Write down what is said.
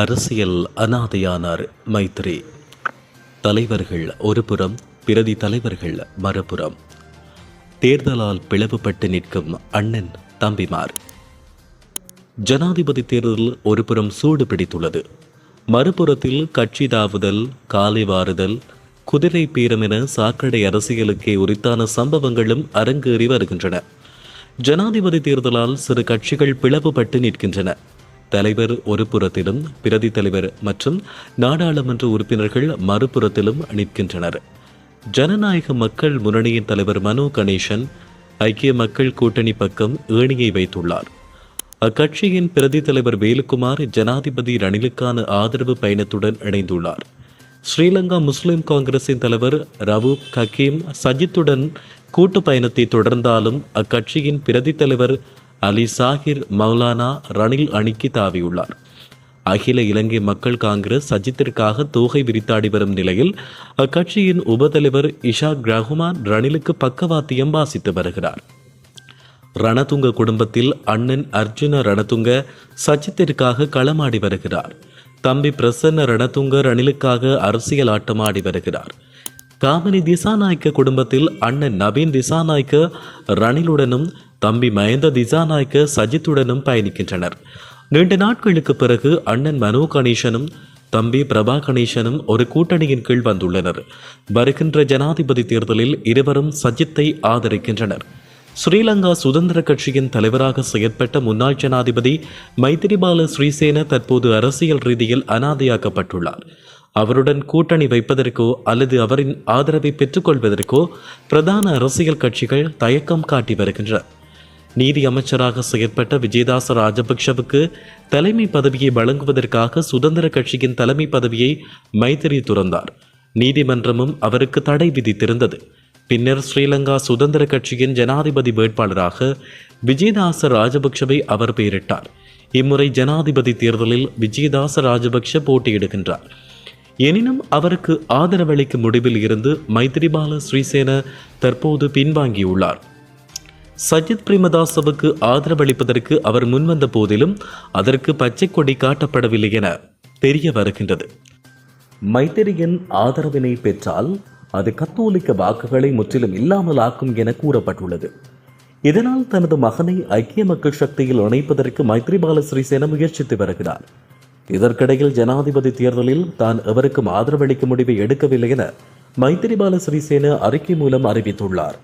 அரசியல் அனாதையானார் மைத்ரி தலைவர்கள் ஒருபுறம் பிரதி தலைவர்கள் மறுபுறம். தேர்தலால் பிளவுபட்டு நிற்கும் அண்ணன் தம்பிமார். ஜனாதிபதி தேர்தல் ஒருபுறம் சூடு பிடித்துள்ளது. மறுபுறத்தில் கட்சி தாவுதல் காலை வாறுதல் குதிரை பீரம் என சாக்கடை அரசியலுக்கே உரித்தான சம்பவங்களும் அரங்கேறி வருகின்றன. ஜனாதிபதி தேர்தலால் சிறு கட்சிகள் பிளவுபட்டு நிற்கின்றன. தலைவர் ஒரு புறத்திலும் பிரதி தலைவர் மற்றும் நாடாளுமன்ற உறுப்பினர்கள் மறுபுறத்திலும் நிற்கின்றனர். ஜனநாயக மக்கள் முன்னணியின் தலைவர் மனோ கணேசன் ஐக்கிய மக்கள் கூட்டணி பக்கம் ஏணியை வைத்துள்ளார். அக்கட்சியின் பிரதி தலைவர் வேலுக்குமார் ஜனாதிபதி ரணிலுக்கான ஆதரவு பயணத்துடன் இணைந்துள்ளார். ஸ்ரீலங்கா முஸ்லிம் காங்கிரசின் தலைவர் ரவூப் ஹக்கீம் சஜித்துடன் கூட்டு பயணத்தை தொடர்ந்தாலும் அக்கட்சியின் பிரதி தலைவர் அலி சாஹிர் மௌலானா ரணில் அணிக்கு தாவியுள்ளார். அகில இலங்கை மக்கள் காங்கிரஸ் சஜித்திற்காக தோகை விரித்தாடி வரும் நிலையில் அக்கட்சியின் உபதலைவர் இஷாக் ரஹ்மான் ரணிலுக்கு பக்கவாத்தியம் வாசித்து வருகிறார். ரணதுங்க குடும்பத்தில் அண்ணன் அர்ஜுன ரணதுங்க சஜித்திற்காக களமாடி வருகிறார். தம்பி பிரசன்ன ரணதுங்க ரணிலுக்காக அரசியல் ஆட்டமாடி வருகிறார். காமினி திசாநாயக்க குடும்பத்தில் அண்ணன் நவீன் திசாநாயக்க ரணிலுடனும் தம்பி மயந்த திசாநாயக்க சஜித்துடனும் பயணிக்கின்றனர். நீண்ட நாட்களுக்கு பிறகு அண்ணன் மனோ கணேசனும் தம்பி பிரபா கணேசனும் ஒரு கூட்டணியின் கீழ் வந்துள்ளனர். வருகின்ற ஜனாதிபதி தேர்தலில் இருவரும் சஜித்தை ஆதரிக்கின்றனர். ஸ்ரீலங்கா சுதந்திர கட்சியின் தலைவராக செயற்பட்ட முன்னாள் ஜனாதிபதி மைத்திரிபால ஸ்ரீசேன தற்போது அரசியல் ரீதியில் அனாதையாக்கப்பட்டுள்ளார். அவருடன் கூட்டணி வைப்பதற்கோ அல்லது அவரின் ஆதரவை பெற்றுக்கொள்வதற்கோ பிரதான அரசியல் கட்சிகள் தயக்கம் காட்டி வருகின்றன. நீதி அமைச்சராக செயற்பட்ட விஜயதாச ராஜபக்ஷவுக்கு தலைமை பதவியை வழங்குவதற்காக சுதந்திர கட்சியின் தலைமை பதவியை மைத்திரி துறந்தார். நீதிமன்றமும் அவருக்கு தடை விதித்திருந்தது. பின்னர் ஸ்ரீலங்கா சுதந்திர கட்சியின் ஜனாதிபதி வேட்பாளராக விஜயதாச ராஜபக்ஷவை அவர் பெயரிட்டார். இம்முறை ஜனாதிபதி தேர்தலில் விஜயதாச ராஜபக்ஷ போட்டியிடுகின்றார். எனினும் அவருக்கு ஆதரவளிக்கும் முடிவில் இருந்து மைத்திரிபால ஸ்ரீசேன தற்போது பின்வாங்கியுள்ளார். சஜித் பிரேமதாசவுக்கு ஆதரவளிப்பதற்கு அவர் முன்வந்த போதிலும் அதற்கு பச்சை கொடி காட்டப்படவில்லை என தெரிய வருகின்றது. மைத்திரியின் ஆதரவினை பெற்றால் அது கத்தோலிக்க வாக்குகளை முற்றிலும் இல்லாமல் ஆக்கும் என கூறப்பட்டுள்ளது. இதனால் தனது மகனை ஐக்கிய மக்கள் சக்தியில் இணைப்பதற்கு மைத்ரிபால சிறிசேன முயற்சித்து வருகிறார். இதற்கிடையில் ஜனாதிபதி தேர்தலில் தான் எவருக்கும் ஆதரவளிக்கும் முடிவை எடுக்கவில்லை என மைத்திரிபால சிறிசேன அறிக்கை மூலம் அறிவித்துள்ளார்.